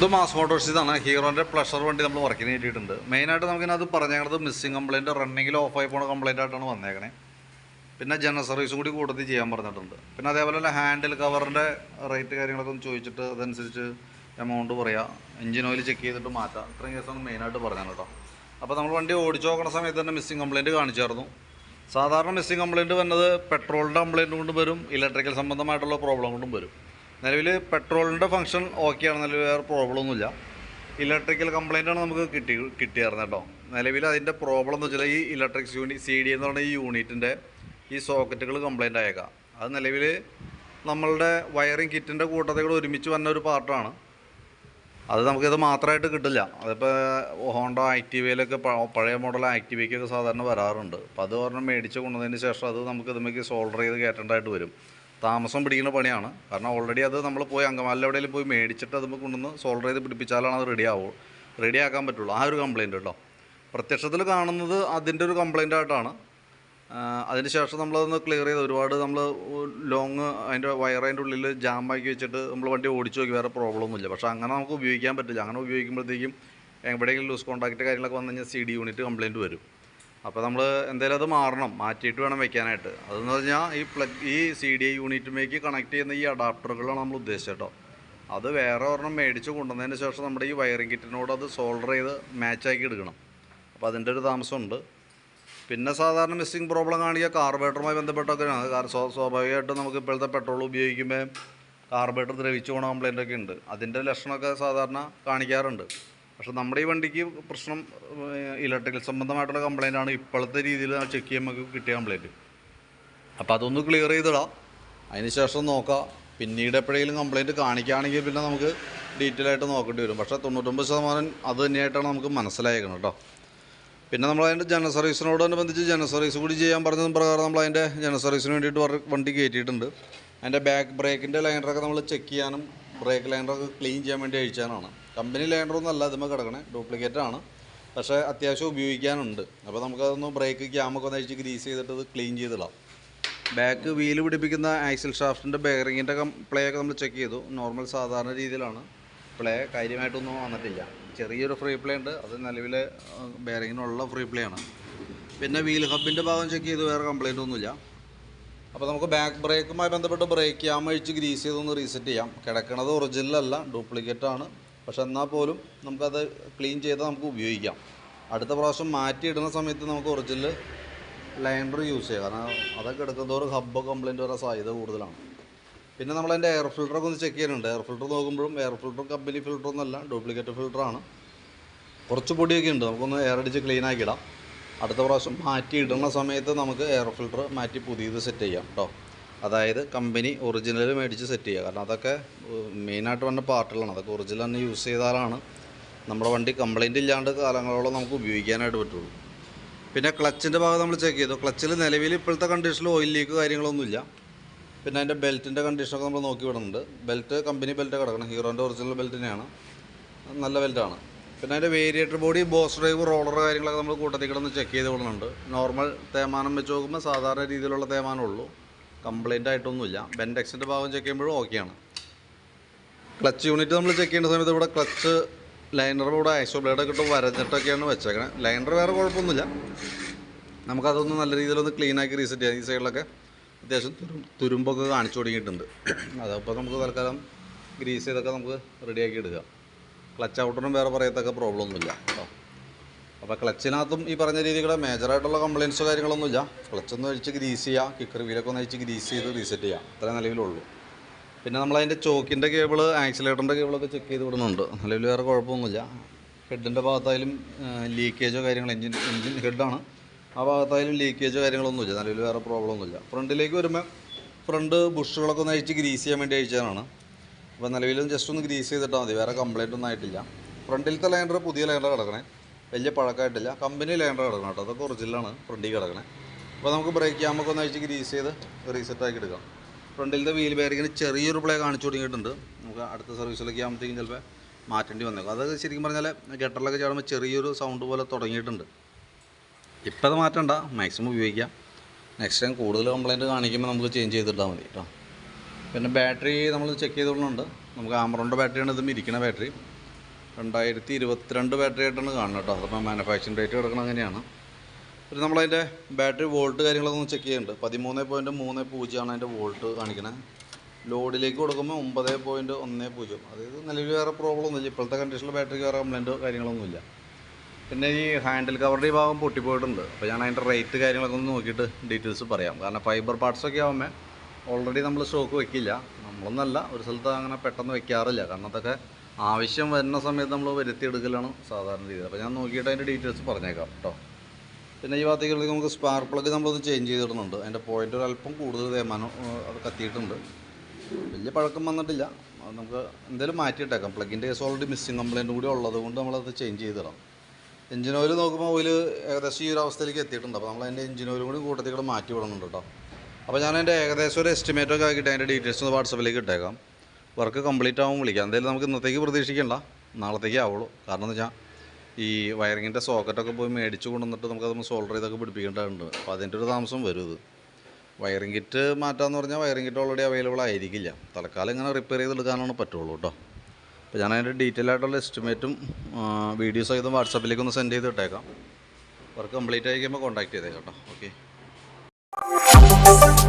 ഇത് mass Motors ഇതാണ്. ഹീറോന്റെ pleasure വണ്ടി നമ്മൾ വർക്കിന് കിട്ടിയിട്ടുണ്ട്. മെയിനായിട്ട് നമുക്കിനത് പറഞ്ഞത് മിസ്സിങ് കംപ്ലയിന്റ് റണ്ണിങ്ങിൽ ആയി പോണ കംപ്ലയിന്റ് ആയിട്ടാണ് വന്നേക്കണേ. പിന്നെ ജനറൽ സർവീസും കൂടി കൂട്ടത്തിൽ ചെയ്യാൻ പറഞ്ഞിട്ടുണ്ട്. പിന്നെ അതേപോലെ തന്നെ ഹാൻഡിൽ കവറിന്റെ റേറ്റ് കാര്യങ്ങളൊക്കെ ഒന്ന് ചോദിച്ചിട്ട് അതനുസരിച്ച് എമൗണ്ട് പറയാം. എഞ്ചിൻ ഓയിൽ ചെക്ക് ചെയ്തിട്ട് മാറ്റാം. ഇത്രയും കേസാണ് മെയിനായിട്ട് പറഞ്ഞത് കേട്ടോ. അപ്പോൾ നമ്മൾ വണ്ടി ഓടിച്ചു നോക്കുന്ന സമയത്ത് തന്നെ മിസ്സിങ് കംപ്ലയിന്റ് കാണിച്ചായിരുന്നു. സാധാരണ മിസ്സിങ് കംപ്ലയിന്റ് വന്നത് പെട്രോളിന്റെ കംപ്ലയിന്റ് കൊണ്ടും വരും. ഇലക്ട്രിക്കൽ സംബന്ധമായിട്ടുള്ള പ്രോബ്ലം കൊണ്ടും വരും. നിലവിൽ പെട്രോളിന്റെ ഫംഗ്ഷൻ ഓക്കെയാണ് നിലവിൽ വേറെ പ്രോബ്ലം ഒന്നുമില്ല. ഇലക്ട്രിക്കൽ കംപ്ലയിന്റ് ആണ് നമുക്ക് കിട്ടി കിട്ടിയായിരുന്നു കേട്ടോ നിലവിൽ അതിന്റെ പ്രോബ്ലം എന്ന് വെച്ചാൽ ഈ ഇലക്ട്രിക് യൂണിറ്റ് സി ഡി എന്ന് പറയുന്ന ഈ യൂണിറ്റിന്റെ ഈ സോക്കറ്റുകൾ കംപ്ലയിന്റ് ആയേക്കാം. അത് നിലവിൽ നമ്മളുടെ വയറിംഗ് കിറ്റിന്റെ കൂട്ടത്തിൽ കൂടെ ഒരുമിച്ച് വന്ന ഒരു പാർട്ടാണ് അത് നമുക്കിത് മാത്രമായിട്ട് കിട്ടില്ല. അതിപ്പോൾ ഹോണ്ട ആക്റ്റീവയിലൊക്കെ പഴയ മോഡൽ ആക്റ്റീവയ്ക്കൊക്കെ സാധാരണ വരാറുണ്ട്. അപ്പോൾ അത് പറഞ്ഞാൽ മേടിച്ച് കൊണ്ടുവന്നതിന് ശേഷം അത് നമുക്ക് ഇതുമേക്ക് സോൾഡർ ചെയ്ത് കയറ്റേണ്ടതായിട്ട് വരും. താമസം പിടിക്കുന്ന പണിയാണ്. കാരണം ഓൾറെഡി അത് നമ്മൾ പോയി അങ്കമാലിൽ എവിടെയെങ്കിലും പോയി മേടിച്ചിട്ട് അത് കൊണ്ടുവന്ന് സോൾഡർ ചെയ്ത് പിടിപ്പിച്ചാലാണ് അത് റെഡി ആവുള്ളൂ റെഡി ആക്കാൻ പറ്റുള്ളൂ. ആ ഒരു കംപ്ലയിന്റ് കേട്ടോ. പ്രത്യക്ഷത്തിൽ കാണുന്നത് അതിന്റെ ഒരു കംപ്ലയിന്റ് ആയിട്ടാണ്. അതിന് ശേഷം നമ്മളതൊന്ന് ക്ലിയർ ചെയ്ത് ഒരുപാട് നമ്മൾ ലോങ് അതിന്റെ വയർ അതിന്റെ ഉള്ളിൽ ആക്കി വെച്ചിട്ട് നമ്മൾ വണ്ടി ഓടിച്ചു നോക്കി വേറെ പ്രോബ്ലം ഒന്നുമില്ല. പക്ഷേ അങ്ങനെ നമുക്ക് ഉപയോഗിക്കാൻ പറ്റില്ല. അങ്ങനെ ഉപയോഗിക്കുമ്പോഴത്തേക്കും എവിടെയെങ്കിലും ലൂസ് കോൺടാക്റ്റ് കാര്യങ്ങളൊക്കെ വന്നു കഴിഞ്ഞാൽ സി ഡി യൂണിറ്റ് കംപ്ലയിന്റ് വരും. അപ്പോൾ നമ്മൾ എന്തായാലും അത് മാറണം. മാറ്റിയിട്ട് വേണം വെക്കാനായിട്ട്. അതെന്ന് പറഞ്ഞാൽ ഈ പ്ലഗ് ഈ സി ഡി ഐ യൂണിറ്റുമേക്ക് കണക്ട് ചെയ്യുന്ന ഈ അഡാപ്റ്ററുകളാണ് നമ്മൾ ഉദ്ദേശിച്ചത് കേട്ടോ. അത് വേറെ ഒരെണ്ണം മേടിച്ച് കൊണ്ടുവന്നതിന് ശേഷം നമ്മുടെ ഈ വയറിംഗ് കിറ്റിനോട് അത് സോൾഡർ ചെയ്ത് മാച്ചാക്കി എടുക്കണം. അപ്പോൾ അതിന്റെ ഒരു താമസമുണ്ട്. പിന്നെ സാധാരണ മിസ്സിങ് പ്രോബ്ലം കാണിക്കുക കാർബേറ്ററുമായി ബന്ധപ്പെട്ടൊക്കെയാണ് കാരണം സ്വ- സ്വാഭാവികമായിട്ടും നമുക്ക് ഇപ്പോഴത്തെ പെട്രോൾ ഉപയോഗിക്കുമ്പോൾ കാർബേറ്റർ ദ്രവിച്ചു പോണ കംപ്ലൈന്റ് ഒക്കെ ഉണ്ട്. അതിന്റെ ലക്ഷണമൊക്കെ സാധാരണ കാണിക്കാറുണ്ട്. പക്ഷെ നമ്മുടെ ഈ വണ്ടിക്ക് പ്രശ്നം ഇലക്ട്രിക്കൽ സംബന്ധമായിട്ടുള്ള കംപ്ലൈന്റ് ആണ് ഇപ്പോഴത്തെ രീതിയിൽ ചെക്ക് ചെയ്യുമ്പോൾ കിട്ടിയ കംപ്ലൈന്റ് അപ്പോൾ അതൊന്ന് ക്ലിയർ ചെയ്തിടാം. അതിന് ശേഷം നോക്കാം. പിന്നീട് എപ്പോഴെങ്കിലും കംപ്ലൈന്റ് കാണിക്കുകയാണെങ്കിൽ പിന്നെ നമുക്ക് ഡീറ്റെയിൽ ആയിട്ട് നോക്കേണ്ടി വരും. പക്ഷേ തൊണ്ണൂറ്റൊമ്പത് ശതമാനം അത് തന്നെയായിട്ടാണ് നമുക്ക് മനസ്സിലായേക്കണം കേട്ടോ. പിന്നെ നമ്മൾ അതിന്റെ ജനറൽ സർവീസിനോടനുബന്ധിച്ച് ജനറൽ സർവീസ് കൂടി ചെയ്യാൻ പറഞ്ഞതും പ്രകാരം നമ്മൾ അതിന്റെ ജനറൽ സർവീസിന് വേണ്ടിയിട്ട് വണ്ടി കയറ്റിയിട്ടുണ്ട്. അതിന്റെ ബാക്ക് ബ്രേക്കിന്റെ ലൈനറൊക്കെ നമ്മൾ ചെക്ക് ചെയ്യാനും ബ്രേക്ക് ലൈനറൊക്കെ ക്ലീൻ ചെയ്യാൻ വേണ്ടി അഴിച്ചാനാണ്. കമ്പനി ലൈനറൊന്നും അല്ല ഇതുമ്പോൾ കിടക്കണേ. ഡ്യൂപ്ലിക്കേറ്റ് ആണ് പക്ഷേ അത്യാവശ്യം ഉപയോഗിക്കാനുണ്ട്. അപ്പോൾ നമുക്കതൊന്ന് ബ്രേക്ക് ക്യാമൊക്കെ ഒന്ന് അഴിച്ച് ഗ്രീസ് ചെയ്തിട്ട് അത് ക്ലീൻ ചെയ്തിടാം. ബാക്ക് വീൽ പിടിപ്പിക്കുന്ന ആക്സിൽ ഷാഫ്റ്റിന്റെ ബെയറിങ്ങിന്റെ പ്ലേ ഒക്കെ നമ്മൾ ചെക്ക് ചെയ്തു. നോർമൽ സാധാരണ രീതിയിലാണ്. പ്ലേ കാര്യമായിട്ടൊന്നും വന്നിട്ടില്ല. ചെറിയൊരു ഫ്രീ പ്ലേ ഉണ്ട്. അത് നിലവിലെ ബെയറിങ്ങിനുള്ള ഫ്രീ പ്ലേ ആണ്. പിന്നെ വീൽ ഹബിന്റെ ഭാഗം ചെക്ക് ചെയ്ത് വേറെ കംപ്ലൈന്റ് ഒന്നുമില്ല. അപ്പോൾ നമുക്ക് ബാക്ക് ബ്രേക്കുമായി ബന്ധപ്പെട്ട് ബ്രേക്ക് ക്യാം അഴിച്ച് ഗ്രീസ് ചെയ്തൊന്ന് റീസെറ്റ് ചെയ്യാം. കിടക്കണത് ഒറിജിനൽ അല്ല ഡ്യൂപ്ലിക്കേറ്റ് ആണ്. പക്ഷെ എന്നാൽ പോലും നമുക്കത് ക്ലീൻ ചെയ്ത് നമുക്ക് ഉപയോഗിക്കാം. അടുത്ത പ്രാവശ്യം മാറ്റി ഇടുന്ന സമയത്ത് നമുക്ക് ഒറിജിനൽ ലൈനർ യൂസ് ചെയ്യാം. കാരണം അതൊക്കെ എടുക്കുന്നതോറും ഹബ്ബ് കംപ്ലൈന്റ് വരാൻ സാധ്യത കൂടുതലാണ്. പിന്നെ നമ്മൾ അതിന്റെ എയർ ഫിൽറ്ററൊക്കെ ഒന്ന് ചെക്ക് ചെയ്യുന്നുണ്ട്. എയർ ഫിൽറ്റർ നോക്കുമ്പോഴും എയർ ഫിൽറ്റർ കമ്പനി ഫിൽറ്റർ ഒന്നല്ല ഡ്യൂപ്ലിക്കേറ്റ് ഫിൽറ്ററാണ് കുറച്ച് പൊടിയൊക്കെ ഉണ്ട്. നമുക്കൊന്ന് എയർ അടിച്ച് ക്ലീൻ ആക്കി ഇടാം. അടുത്ത പ്രാവശ്യം മാറ്റി ഇടുന്ന സമയത്ത് നമുക്ക് എയർ ഫിൽട്ടർ മാറ്റി പുതിയത് സെറ്റ് ചെയ്യാം കേട്ടോ അതായത് കമ്പനി ഒറിജിനൽ മേടിച്ച് സെറ്റ് ചെയ്യുക. കാരണം അതൊക്കെ മെയിനായിട്ട് വന്ന പാർട്ടുകളാണ് അതൊക്കെ ഒറിജിനൽ തന്നെ യൂസ് ചെയ്താലാണ് നമ്മുടെ വണ്ടി കംപ്ലൈന്റ് ഇല്ലാണ്ട് കാലങ്ങളോളം നമുക്ക് ഉപയോഗിക്കാനായിട്ട് പറ്റുള്ളൂ. പിന്നെ ക്ലച്ചിന്റെ ഭാഗം നമ്മൾ ചെക്ക് ചെയ്തു. ക്ലച്ചിൽ നിലവിൽ ഇപ്പോഴത്തെ കണ്ടീഷനിൽ ഓയിൽ ലീക്ക് കാര്യങ്ങളൊന്നുമില്ല. പിന്നെ അതിന്റെ ബെൽറ്റിന്റെ കണ്ടീഷനൊക്കെ നമ്മൾ നോക്കി വിടുന്നുണ്ട്. ബെൽറ്റ് കമ്പനി ബെൽറ്റ് കിടക്കണം. ഹീറോന്റെ ഒറിജിനൽ ബെൽറ്റിനെയാണ് നല്ല ബെൽറ്റാണ് പിന്നെ അതിന്റെ variator body boss drive roller കാര്യങ്ങളൊക്കെ നമ്മൾ കൂട്ടത്തിൽ കിടന്ന് ചെക്ക് ചെയ്ത് വിടുന്നുണ്ട് നോർമൽ തേമാനം വെച്ച് നോക്കുമ്പോൾ സാധാരണ രീതിയിലുള്ള തേമാനം ഉള്ളൂ. ആയിട്ടൊന്നുമില്ല. ബെൻഡെക്സിന്റെ ഭാഗം ചെക്ക് ചെയ്യുമ്പോഴും ഓക്കെയാണ് ക്ലച്ച് യൂണിറ്റ് നമ്മൾ ചെക്ക് ചെയ്യുന്ന സമയത്ത് ഇവിടെ ക്ലച്ച് ലൈനർ ഇവിടെ ഐസോ ബ്ലേഡൊക്കെ ഇട്ട് വരഞ്ഞിട്ടൊക്കെയാണ് വെച്ചേക്കുന്നത് ലൈനർ വേറെ കുഴപ്പമൊന്നുമില്ല. നമുക്കതൊന്ന് നല്ല രീതിയിലൊന്ന് ക്ലീനാക്കി റീസെറ്റ് ചെയ്യാം. ഈ സൈഡിലൊക്കെ അത്യാവശ്യം തുരും തുരുമ്പൊക്കെ കാണിച്ചു തുടങ്ങിയിട്ടുണ്ട്. അതപ്പോൾ നമുക്ക് തൽക്കാലം ഗ്രീസ് ചെയ്തൊക്കെ നമുക്ക് റെഡിയാക്കി എടുക്കാം. ക്ലച്ച് ഔട്ടറിനും വേറെ പറയത്തക്ക പ്രോബ്ലം ഒന്നുമില്ല കേട്ടോ. അപ്പോൾ ക്ലച്ചിനകത്തും ഈ പറഞ്ഞ രീതിയിലുള്ള മേജറായിട്ടുള്ള കംപ്ലയിൻസോ കാര്യങ്ങളൊന്നുമില്ല ക്ലച്ച് ഒന്ന് അഴിച്ച് ഗ്രീസ് ചെയ്യുക കിക്കർ വീലൊക്കെ ഒന്ന് അഴിച്ച് ഗ്രീസ് ചെയ്ത് റീസെറ്റ് ചെയ്യുക അത്രേ നിലവിലുള്ളൂ. പിന്നെ നമ്മളതിന്റെ ചോക്കിന്റെ കേബിൾ ആക്സിലേറ്ററിന്റെ കേബിളൊക്കെ ചെക്ക് ചെയ്ത് വിടുന്നുണ്ട്. നിലവിൽ വേറെ കുഴപ്പമൊന്നുമില്ല. ഹെഡിന്റെ ഭാഗത്തായാലും ലീക്കേജോ കാര്യങ്ങൾ എഞ്ചിൻ എഞ്ചിൻ ഹെഡാണ് ആ ഭാഗത്തായാലും ലീക്കേജോ കാര്യങ്ങളൊന്നുമില്ല നിലവിൽ വേറെ പ്രോബ്ലം ഒന്നുമില്ല. ഫ്രണ്ടിലേക്ക് വരുമ്പോൾ ഫ്രണ്ട് ബുഷുകളൊക്കെ ഒന്ന് അഴിച്ച് ഗ്രീസ് ചെയ്യാൻ വേണ്ടി അയച്ചതാണ് അപ്പോൾ നിലവിലും ജസ്റ്റ് ഒന്ന് ഗ്രീസ് ചെയ്തിട്ടാൽ മതി. വേറെ കംപ്ലൈന്റ് ഒന്നും ആയിട്ടില്ല. ഫ്രണ്ടിലത്തെ ലൈനർ പുതിയ ലൈനർ കിടക്കണേ. വലിയ പഴക്കമായിട്ടില്ല കമ്പനി ലൈനർ കിടക്കണം കേട്ടോ. അതൊക്കെ ഒറിജിനലാണ് ഫ്രണ്ടിൽ കിടക്കണേ. അപ്പോൾ നമുക്ക് ബ്രേക്ക് ക്യാമൊക്കെ ഒന്ന് അഴിച്ച് ഗ്രീസ് ചെയ്ത് റീസെറ്റ് ആക്കി എടുക്കാം. ഫ്രണ്ടിലത്തെ വീൽ ബാരിങ്ങിന് ചെറിയൊരു പ്ലേ കാണിച്ചു തുടങ്ങിയിട്ടുണ്ട്. നമുക്ക് അടുത്ത സർവീസിലൊക്കെ ആകുമ്പോഴത്തേക്കും ചിലപ്പോൾ മാറ്റേണ്ടി വന്നേക്കും. അത് ശരിക്കും പറഞ്ഞാൽ ഗട്ടറിലൊക്കെ ചാടുമ്പോൾ ചെറിയൊരു സൗണ്ട് പോലെ തുടങ്ങിയിട്ടുണ്ട്. ഇപ്പം അത് മാറ്റണ്ട. മാക്സിമം ഉപയോഗിക്കാം. നെക്സ്റ്റ് ടൈം കൂടുതൽ കംപ്ലയിന്റ് കാണിക്കുമ്പോൾ നമുക്ക് ചേഞ്ച് ചെയ്തിട്ടാൽ മതി കേട്ടോ. പിന്നെ ബാറ്ററി നമ്മൾ ചെക്ക് ചെയ്തോളുന്നുണ്ട് നമുക്ക് ആമറോണിന്റെ ബാറ്ററിയാണ് ഇതും ഇരിക്കുന്ന ബാറ്ററി. രണ്ടായിരത്തി ഇരുപത്തിരണ്ട് ബാറ്ററി ആയിട്ടാണ് കാണുന്നത് കേട്ടോ. അതിപ്പോൾ മാനുഫാക്ചറിങ് ഡേറ്റ് കിടക്കണം അങ്ങനെയാണ്. പിന്നെ നമ്മളതിന്റെ ബാറ്ററി വോൾട്ട് കാര്യങ്ങളൊക്കെ ഒന്ന് ചെക്ക് ചെയ്യുന്നുണ്ട് പതിമൂന്ന് പോയിന്റ് മൂന്ന് പൂജ്യമാണ് അതിന്റെ വോൾട്ട് കാണിക്കുന്നത് ലോഡിലേക്ക് കൊടുക്കുമ്പോൾ ഒമ്പത് പോയിന്റ് ഒന്ന് പൂജ്യം. അതായത് നിലവിൽ വേറെ പ്രോബ്ലം ഒന്നുമില്ല. ഇപ്പോഴത്തെ കണ്ടീഷനിൽ ബാറ്ററിക്ക് വേറെ കംപ്ലൈന്റോ കാര്യങ്ങളൊന്നുമില്ല. പിന്നെ ഈ ഹാൻഡിൽ കവറിന്റെ ഈ ഭാഗം പൊട്ടിപ്പോയിട്ടുണ്ട്. അപ്പോൾ ഞാൻ അതിന്റെ റേറ്റ് കാര്യങ്ങളൊക്കെ ഒന്ന് നോക്കിയിട്ട് ഡീറ്റെയിൽസ് പറയാം. കാരണം ഫൈബർ പാർട്സൊക്കെ ആകുമ്പോൾ ഓൾറെഡി നമ്മൾ സ്റ്റോക്ക് വെക്കില്ല. നമ്മളൊന്നല്ല ഒരു സ്ഥലത്ത് അങ്ങനെ പെട്ടെന്ന് വെക്കാറില്ല. കാരണം അതൊക്കെ ആവശ്യം വരുന്ന സമയത്ത് നമ്മൾ വരുത്തിയെടുക്കലാണ് സാധാരണ രീതി അപ്പോൾ ഞാൻ നോക്കിയിട്ട് അതിന്റെ ഡീറ്റെയിൽസ് പറഞ്ഞേക്കാം കേട്ടോ പിന്നെ ഈ ഭാഗത്തേക്ക് നമുക്ക് സ്പാർക്ക് പ്ലഗ് നമ്മളത് ചേഞ്ച് ചെയ്തിടുന്നുണ്ട്. അതിന്റെ പോയിന്റ് ഒരു അല്പം കൂടുതൽ തേമാനം അത് കത്തിയിട്ടുണ്ട്. വലിയ പഴക്കം വന്നിട്ടില്ല. നമുക്ക് എന്തെങ്കിലും മാറ്റിയിട്ടേക്കാം. പ്ലഗിന്റെ കേസ് ഓൾറെഡി മിസ്സിങ് കംപ്ലൈന്റും കൂടി ഉള്ളത് കൊണ്ട് നമ്മളത് ചേഞ്ച് ചെയ്തിടാം. എഞ്ചിൻ ഓയിൽ നോക്കുമ്പോൾ ഓയിൽ ഏകദേശം ഈ ഒരു അവസ്ഥയിലേക്ക് എത്തിയിട്ടുണ്ട്. അപ്പോൾ നമ്മൾ അതിന്റെ എഞ്ചിൻ കൂടി കൂട്ടത്തിൽ കൂടെ മാറ്റി വിടുന്നുണ്ട് കേട്ടോ അപ്പോൾ ഞാൻ എന്റെ ഏകദേശം ഒരു എസ്റ്റിമേറ്റ് ഒക്കെ ആക്കിയിട്ട് അതിന്റെ ഡീറ്റെയിൽസ് ഒന്ന് വാട്സപ്പിലേക്ക് ഇട്ടേക്കാം. വർക്ക് കംപ്ലീറ്റ് ആകുമ്പോൾ വിളിക്കാം. എന്തായാലും നമുക്ക് ഇന്നത്തേക്ക് പ്രതീക്ഷിക്കണ്ട. നാളത്തേക്ക് ആവുള്ളൂ. കാരണം എന്ന് വെച്ചാൽ ഈ വയറിങ്ങിന്റെ സോക്കറ്റൊക്കെ പോയി മേടിച്ച് കൊണ്ടുവന്നിട്ട് നമുക്കതൊന്ന് സോൾഡർ ചെയ്തൊക്കെ പിടിപ്പിക്കേണ്ടതുണ്ട്. അപ്പോൾ അതിന്റെ ഒരു താമസം വരും ഇത്. വയറിംഗ് കിറ്റ് മാറ്റാമെന്ന് പറഞ്ഞാൽ വയറിംഗ് കിറ്റ് ഓൾറെഡി അവൈലബിൾ ആയിരിക്കില്ല. തൽക്കാലം ഇങ്ങനെ റിപ്പയർ ചെയ്തെടുക്കാനാണ് പറ്റുള്ളൂ കേട്ടോ അപ്പോൾ ഞാൻ അതിന്റെ ഡീറ്റെയിൽ ആയിട്ടുള്ള എസ്റ്റിമേറ്റും വീഡിയോസ് ഒക്കെ വാട്സാപ്പിലേക്ക് ഒന്ന് സെൻഡ് ചെയ്ത് ഇട്ടേക്കാം. വർക്ക് കംപ്ലീറ്റ് ആയി കഴിയുമ്പോൾ കോൺടാക്ട് ചെയ്തേക്കാം കേട്ടോ ഓക്കെ Bye.